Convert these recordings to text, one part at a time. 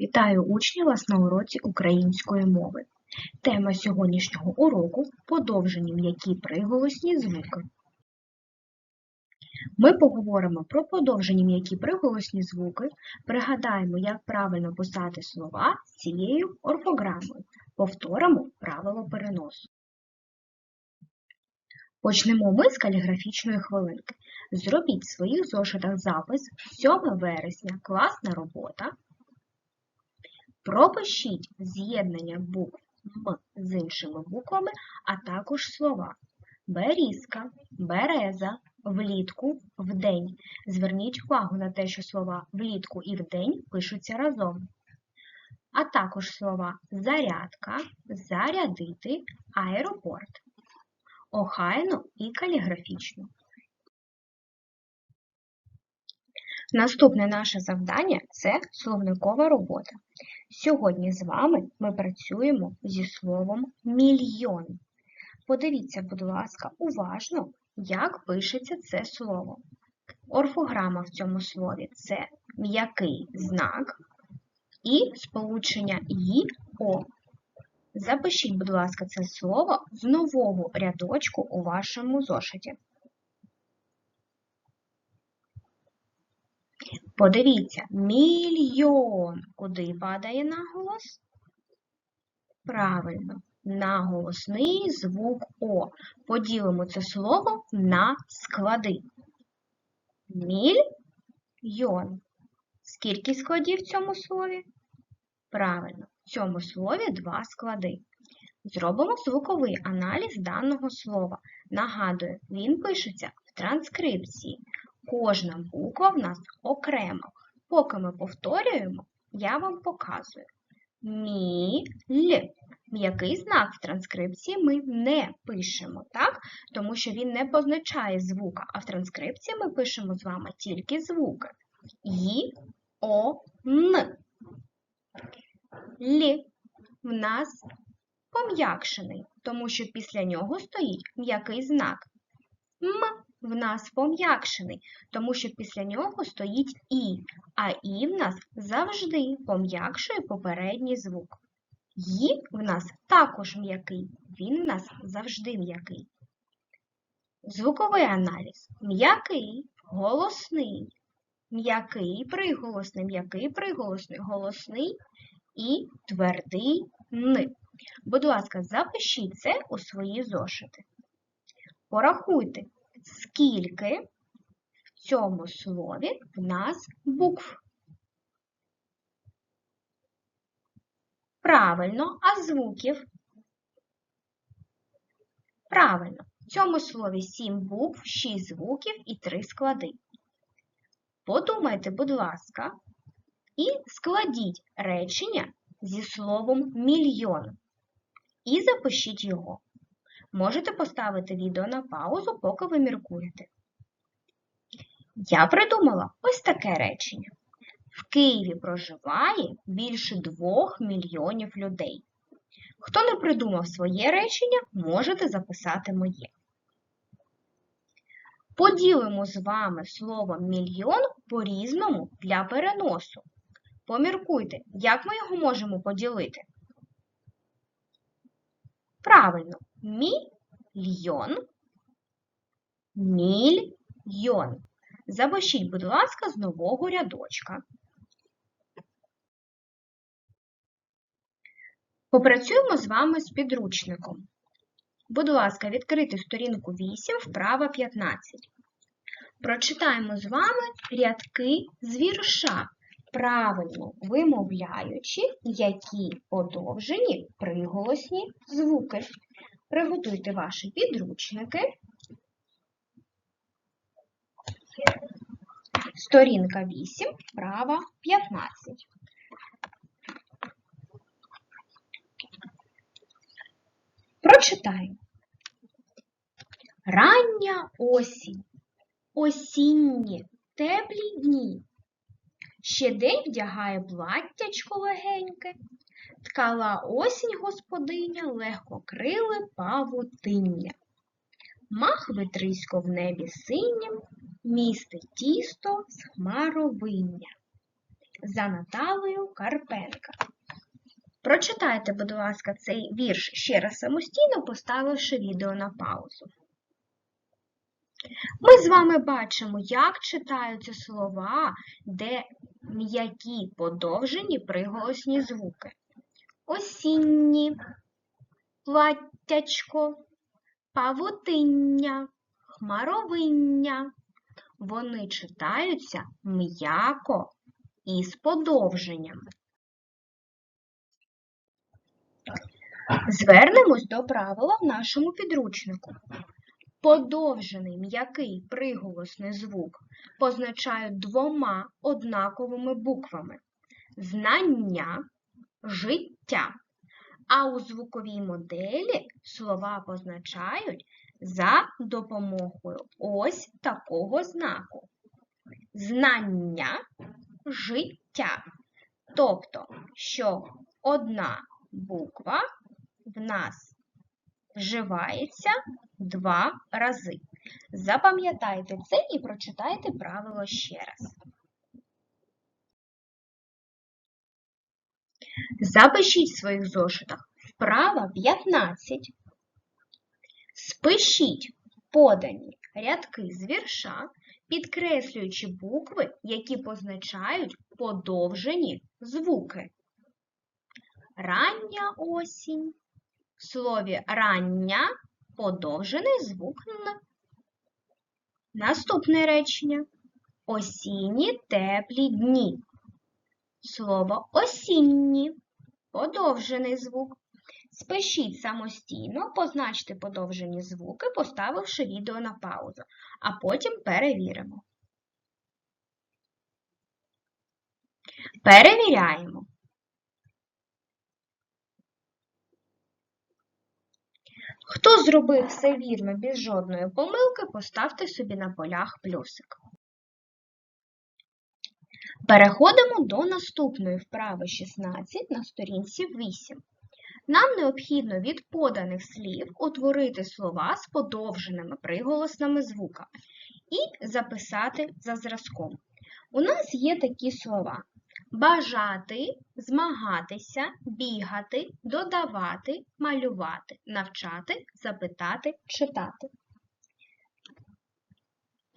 Вітаю учнів вас на уроці української мови. Тема сьогоднішнього уроку подовжені м'які приголосні звуки. Ми поговоримо про подовжені м'які приголосні звуки, пригадаємо, як правильно писати слова з цією орфограмою, повторимо правило переносу. Почнемо ми з каліграфічної хвилинки. Зробіть в своїх зошитах запис 7 вересня, класна робота. Пропишіть з'єднання букв М з іншими буквами, а також слова берізка, береза, влітку, вдень. Зверніть увагу на те, що слова влітку і вдень пишуться разом. А також слова зарядка, зарядити, аеропорт. Охайно і каліграфічно. Наступне наше завдання це словникова робота. Сьогодні з вами ми працюємо зі словом мільйон. Подивіться, будь ласка, уважно, як пишеться це слово. Орфограма в цьому слові це м'який знак і сполучення «ї» О. Запишіть, будь ласка, це слово з нового рядочку у вашому зошиті. Подивіться, мільйон. Куди падає наголос? Правильно, наголосний звук О. Поділимо це слово на склади. Мільйон. Скільки складів в цьому слові? Правильно, в цьому слові два склади. Зробимо звуковий аналіз даного слова. Нагадую, він пишеться в транскрипції. Кожна буква в нас окремо. Поки ми повторюємо, я вам показую. Мі-ль. М'який знак в транскрипції ми не пишемо, так? тому що він не позначає звука, а в транскрипції ми пишемо з вами тільки звуки. Ї, О, Н. Лі в нас пом'якшений, тому що після нього стоїть м'який знак. М в нас пом'якшений, тому що після нього стоїть І, а І в нас завжди пом'якшує попередній звук. Ї в нас також м'який, він в нас завжди м'який. Звуковий аналіз. М'який, голосний, м'який приголосний, м'який приголосний, голосний і твердий Н. Будь ласка, запишіть це у свої зошити. Порахуйте, скільки в цьому слові в нас букв. Правильно, а звуків? Правильно, в цьому слові 7 букв, 6 звуків і 3 склади. Подумайте, будь ласка, і складіть речення зі словом мільйон. І запишіть його. Можете поставити відео на паузу, поки ви міркуєте. Я придумала ось таке речення. В Києві проживає більше 2 мільйонів людей. Хто не придумав своє речення, можете записати моє. Поділимо з вами слово мільйон по-різному для переносу. Поміркуйте, як ми його можемо поділити? Правильно, мільйон. Мільйон. Запишіть, будь ласка, з нового рядочка. Попрацюємо з вами з підручником. Будь ласка, відкрити сторінку 8, вправа 15. Прочитаємо з вами рядки з вірша, правильно вимовляючи, які подовжені приголосні звуки. Приготуйте ваші підручники. Сторінка 8, вправа 15. Прочитаємо. Рання осінь, осінні, теплі дні. Ще день вдягає платтячко легеньке, ткала осінь господиня, легко крили павутиння. Мах витрисько в небі синім, місте тісто з хмаровиння. за Наталею Карпенка. Прочитайте, будь ласка, цей вірш ще раз самостійно, поставивши відео на паузу. Ми з вами бачимо, як читаються слова, де м'які подовжені приголосні звуки. Осінні, платтячко, павутиння, хмаровиння. Вони читаються м'яко і з подовженнями. Звернемось до правила в нашому підручнику. Подовжений м'який приголосний звук позначають двома однаковими буквами знання, життя. А у звуковій моделі слова позначають за допомогою ось такого знаку. Знання, життя. Тобто, що одна буква в нас вживається два рази. Запам'ятайте це і прочитайте правило ще раз. Запишіть в своїх зошитах вправа 15. Спишіть подані рядки з вірша, підкреслюючи букви, які позначають подовжені звуки. Рання осінь. В слові рання подовжений звук Н. Наступне речення. Осінні теплі дні. Слово осінні подовжений звук. Спишіть самостійно, позначте подовжені звуки, поставивши відео на паузу, а потім перевіримо. Перевіряємо. Хто зробив все вірно без жодної помилки, поставте собі на полях плюсик. Переходимо до наступної вправи 16 на сторінці 8. Нам необхідно від поданих слів утворити слова з подовженими приголосними звуками і записати за зразком. У нас є такі слова: бажати, змагатися, бігати, додавати, малювати, навчати, запитати, читати.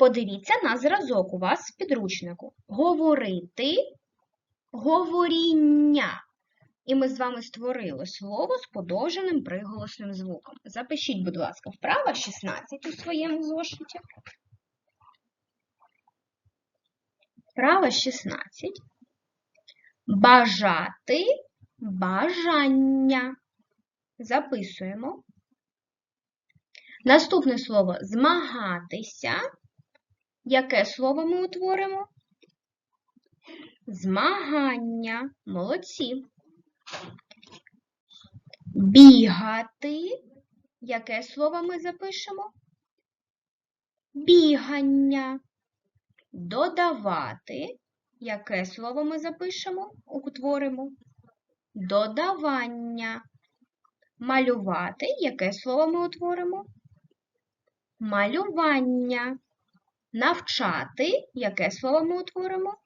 Подивіться на зразок у вас в підручнику. Говорити, говоріння. І ми з вами створили слово з подовженим приголосним звуком. Запишіть, будь ласка, вправа 16 у своєму зошиті. Вправа 16. Бажати бажання. Записуємо. Наступне слово змагатися. Яке слово ми утворимо? Змагання. Молодці. Бігати. Яке слово ми запишемо? Бігання. Додавати. Яке слово ми запишемо? Утворимо? Додавання. Малювати. Яке слово ми утворимо? Малювання. Навчати. Яке слово ми утворимо?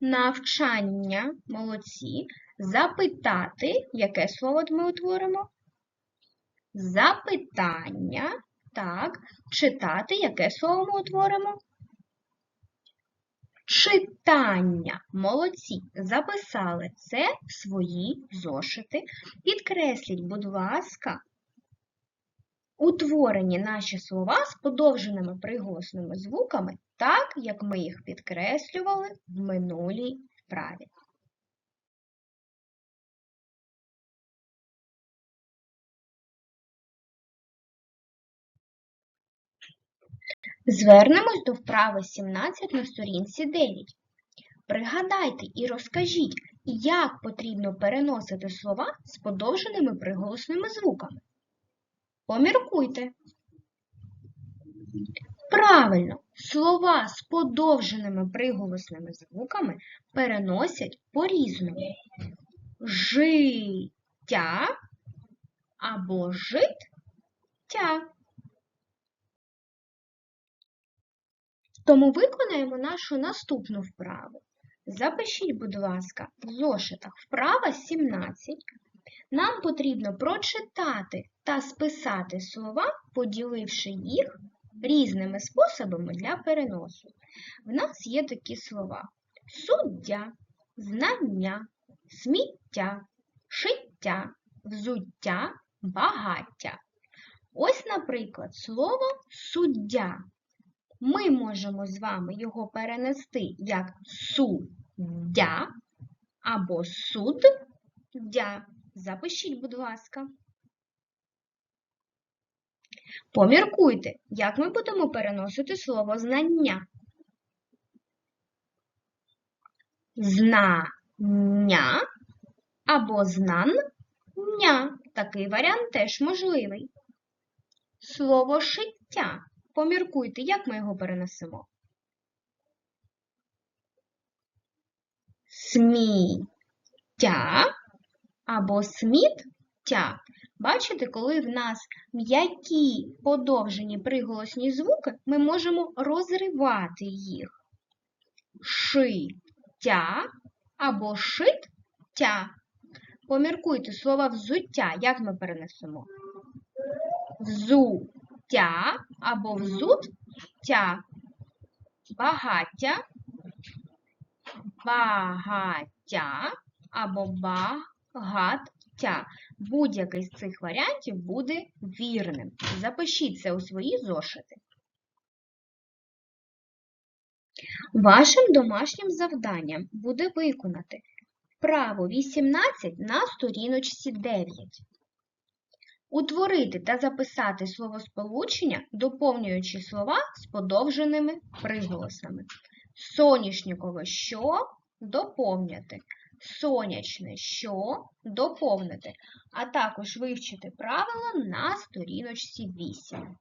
Навчання. Молодці. Запитати. Яке слово ми утворимо? Запитання. Так. Читати. Яке слово ми утворимо? Читання. Молодці. Записали це в свої зошити. Підкресліть, будь ласка, утворені наші слова з подовженими приголосними звуками, так, як ми їх підкреслювали в минулій вправі. Звернемось до вправи 17 на сторінці 9. Пригадайте і розкажіть, як потрібно переносити слова з подовженими приголосними звуками. Поміркуйте. Правильно, слова з подовженими приголосними звуками переносять по-різному. Життя або життя. Тому виконаємо нашу наступну вправу. Запишіть, будь ласка, в зошитах вправа 17. Нам потрібно прочитати та списати слова, поділивши їх різними способами для переносу. В нас є такі слова: суддя, знання, сміття, шиття, взуття, багаття. Ось, наприклад, слово суддя. Ми можемо з вами його перенести як суддя або суддя. Запишіть, будь ласка. Поміркуйте, як ми будемо переносити слово знання. Знання або знання. Такий варіант теж можливий. Слово шиття. Поміркуйте, як ми його перенесемо. Сміття або сміття. Бачите, коли в нас м'які подовжені приголосні звуки, ми можемо розривати їх. Шиття або шиття. Поміркуйте слово взуття, як ми перенесемо? Взуття або взуття. Багаття, багаття або багаття. Будь-який з цих варіантів буде вірним. Запишіть це у свої зошити. Вашим домашнім завданням буде виконати вправу 18 на сторіночці 9. Утворити та записати словосполучення, доповнюючи слова з подовженими приголосами. Соняшникове що доповнити. Сонячне що доповнити, а також вивчити правила на сторіночці 8.